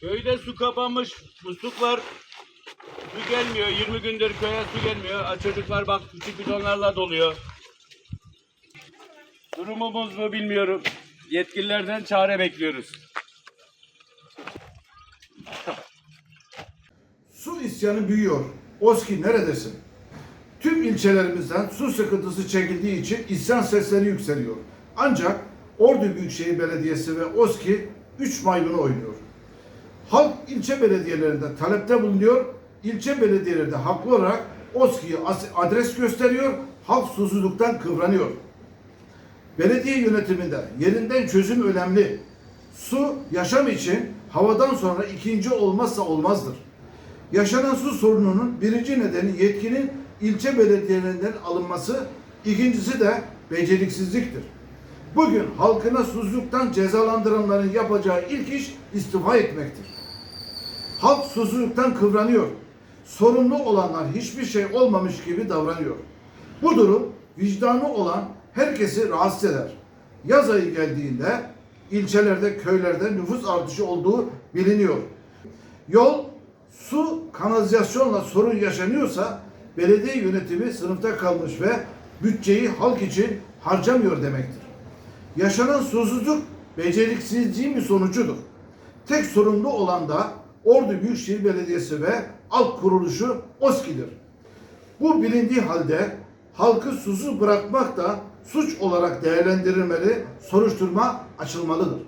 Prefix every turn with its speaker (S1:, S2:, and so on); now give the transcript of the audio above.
S1: Köyde su kapanmış. Musluklar su gelmiyor. 20 gündür köye su gelmiyor. Çocuklar bak küçük bidonlarla doluyor. Durumumuz mu bilmiyorum. Yetkililerden çare bekliyoruz.
S2: Su isyanı büyüyor. Oski neredesin? Tüm ilçelerimizden su sıkıntısı çekildiği için isyan sesleri yükseliyor. Ancak Ordu Büyükşehir Belediyesi ve Oski 3 maymunu oynuyor. Halk ilçe belediyelerinde talepte bulunuyor. İlçe belediyeleri de haklı olarak Oski'ye adres gösteriyor. Halk susuzluktan kıvranıyor. Belediye yönetiminde yerinden çözüm önemli. Su yaşam için havadan sonra ikinci olmazsa olmazdır. Yaşanan su sorununun birinci nedeni yetkinin ilçe belediyelerinden alınması, ikincisi de beceriksizliktir. Bugün halkına susuzluktan cezalandıranların yapacağı ilk iş istifa etmektir. Halk susuzluktan kıvranıyor. Sorumlu olanlar hiçbir şey olmamış gibi davranıyor. Bu durum vicdanı olan herkesi rahatsız eder. Yaz ayı geldiğinde ilçelerde, köylerde nüfus artışı olduğu biliniyor. Yol, su, kanalizasyonla sorun yaşanıyorsa belediye yönetimi sınıfta kalmış ve bütçeyi halk için harcamıyor demektir. Yaşanan susuzluk beceriksizliğin bir sonucudur. Tek sorumlu olan da Ordu Büyükşehir Belediyesi ve alt kuruluşu OSKİ'dir. Bu bilindiği halde halkı susuz bırakmak da suç olarak değerlendirilmeli, soruşturma açılmalıdır.